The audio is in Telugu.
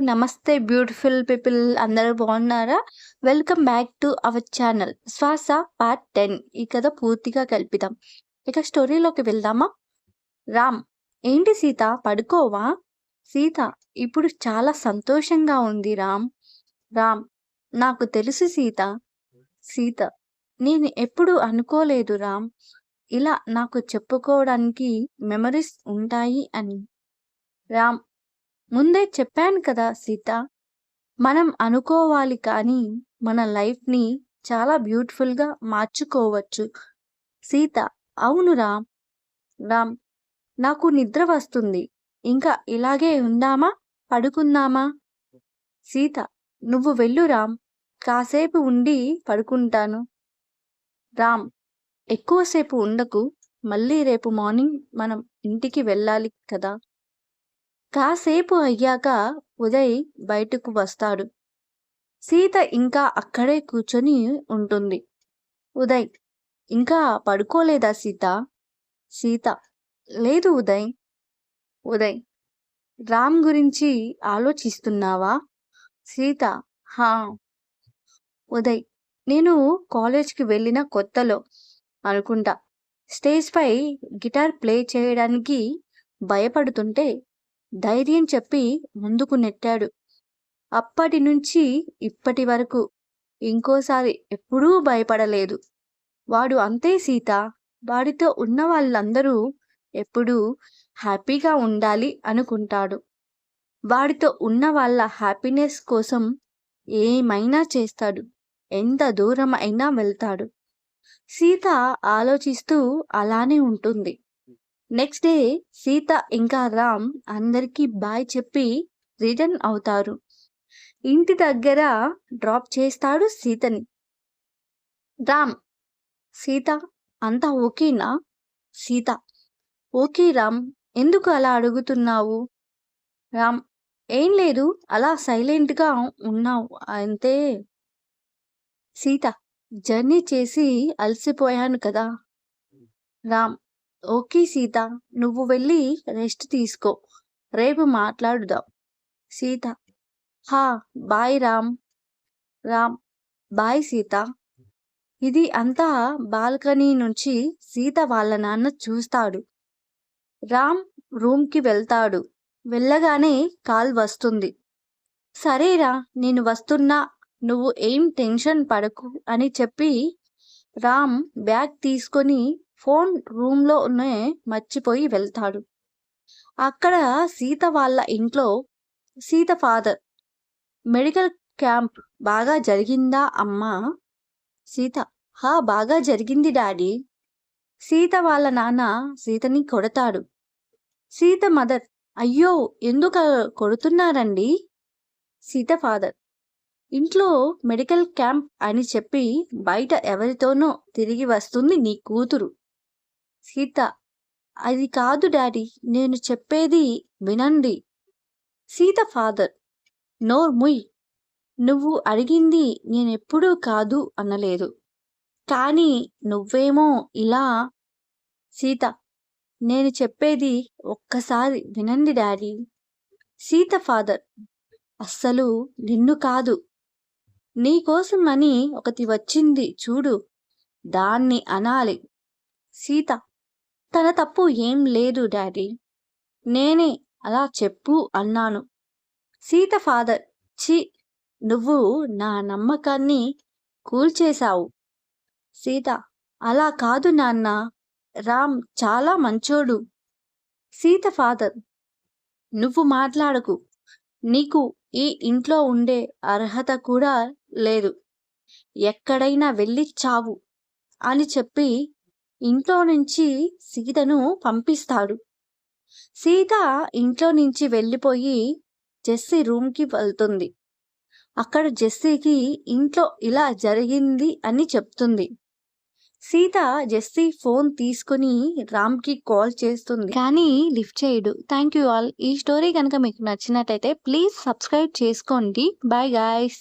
నమస్తే బ్యూటిఫుల్ పీపుల్ అందరూ బాగున్నారా? Welcome back to our channel. Swasa part ten. ఈ కథ పూర్తిగా కల్పిదాం ఇక స్టోరీలోకి వెళ్దామా? రామ్ ఏంటి సీత? పడుకోవా? సీత ఇప్పుడు చాలా సంతోషంగా ఉంది రామ్. రామ్ నాకు తెలుసు సీత. సీత నేను ఎప్పుడు అనుకోలేదు రామ్. ఇలా నాకు చెప్పుకోవడానికి మెమరీస్ ఉంటాయి అని. రామ్ ముందే చెప్పాను కదా సీత మనం అనుకోవాలి కానీ మన లైఫ్ని చాలా బ్యూటిఫుల్గా మార్చుకోవచ్చు. సీత అవును రామ్. రామ్ నాకు నిద్ర వస్తుంది. ఇంకా ఇలాగే ఉందామా? పడుకుందామా? సీత నువ్వు వెళ్ళు రామ్. కాసేపు ఉండి పడుకుంటాను. రామ్ ఎక్కువసేపు ఉండకు. మళ్ళీ రేపు మార్నింగ్ మనం ఇంటికి వెళ్ళాలి కదా. కాసేపు అయ్యాక ఉదయ్ బయటకు వస్తాడు. సీత ఇంకా అక్కడే కూర్చొని ఉంటుంది. ఉదయ్ ఇంకా పడుకోలేదా సీత? సీత లేదు ఉదయ్. ఉదయ్ రామ్ గురించి ఆలోచిస్తున్నావా? సీత హా. ఉదయ్ నేను కాలేజ్కి వెళ్ళిన కొత్తలో అనుకుంటా. స్టేజ్పై గిటార్ ప్లే చేయడానికి భయపడుతుంటే ధైర్యం చెప్పి ముందుకు నెట్టాడు. అప్పటి నుంచి ఇప్పటి వరకు ఇంకోసారి ఎప్పుడూ భయపడలేదు. వాడు అంతే సీత. వాడితో ఉన్న వాళ్ళందరూ ఎప్పుడూ హ్యాపీగా ఉండాలి అనుకుంటాడు. వాడితో ఉన్న వాళ్ళ హ్యాపీనెస్ కోసం ఏమైనా చేస్తాడు. ఎంత దూరం అయినా వెళ్తాడు. సీత ఆలోచిస్తూ అలానే ఉంటుంది. నెక్స్ట్ డే సీత ఇంకా రామ్ అందరికీ బాయ్ చెప్పి రిటర్న్ అవుతారు. ఇంటి దగ్గర డ్రాప్ చేస్తాడు సీతని. రామ్ సీత అంతా ఓకేనా? సీత ఓకే రామ్ ఎందుకు అలా అడుగుతున్నావు? రామ్ ఏం లేదు అలా సైలెంట్గా ఉన్నావు అంతే సీత జర్నీ చేసి అలసిపోయాను కదా. రామ్ ఓకే సీత నువ్వు వెళ్ళి రెస్ట్ తీసుకో. రేపు మాట్లాడుదాం. సీత హా బాయ్ రామ్. రామ్ బాయ్ సీత. ఇది అంతా బాల్కనీ నుంచి సీత వాళ్ళ నాన్న చూస్తాడు. రామ్ రూమ్కి వెళ్తాడు. వెళ్ళగానే కాల్ వస్తుంది. సరేరా నేను వస్తున్నా. నువ్వు ఏం టెన్షన్ పడకు అని చెప్పి రామ్ బ్యాగ్ తీసుకొని ఫోన్ రూమ్లోనే మర్చిపోయి వెళ్తాడు. అక్కడ సీత వాళ్ళ ఇంట్లో సీత ఫాదర్ మెడికల్ క్యాంప్ బాగా జరిగిందా అమ్మా? సీత హా బాగా జరిగింది డాడీ. సీత వాళ్ళ నాన్న సీతని కొడతాడు. సీత మదర్ అయ్యో ఎందుకు కొడుతున్నారండి? సీత ఫాదర్ ఇంట్లో మెడికల్ క్యాంప్ అని చెప్పి బయట ఎవరితోనో తిరిగి వస్తుంది నీ కూతురు. సీత అది కాదు డాడీ నేను చెప్పేది వినండి. సీత ఫాదర్ నోర్ ముయ్. నువ్వు అడిగింది నేనెప్పుడూ కాదు అనలేదు. కానీ నువ్వేమో ఇలా సీత నేను చెప్పేది ఒక్కసారి వినండి డాడీ. సీత ఫాదర్ అస్సలు నిన్ను కాదు. నీకోసం అని ఒకటి వచ్చింది చూడు దాన్ని అనాలి. సీత తన తప్పు ఏం లేదు డాడీ. నేనే అలా చెప్పు అన్నాను. సీత ఫాదర్ చి నువ్వు నా నమ్మకాన్ని కూల్చేశావు. సీత అలా కాదు నాన్న. రామ్ చాలా మంచోడు. సీత ఫాదర్ నువ్వు మాట్లాడకు. నీకు ఈ ఇంట్లో ఉండే అర్హత కూడా లేదు. ఎక్కడైనా వెళ్ళి చావు అని చెప్పి ఇంట్లో నుంచి సీతను పంపిస్తాడు. సీత ఇంట్లో నుంచి వెళ్ళిపోయి జెస్సీ రూమ్కి వెళ్తుంది. అక్కడ జెస్సీకి ఇంట్లో ఇలా జరిగింది అని చెప్తుంది. సీత జెస్సీ ఫోన్ తీసుకుని రామ్కి కాల్ చేస్తుంది. కానీ లిఫ్ట్ చేయడు. Thank you all. ఈ స్టోరీ కనుక మీకు నచ్చినట్టయితే ప్లీజ్ సబ్స్క్రైబ్ చేసుకోండి. Bye guys.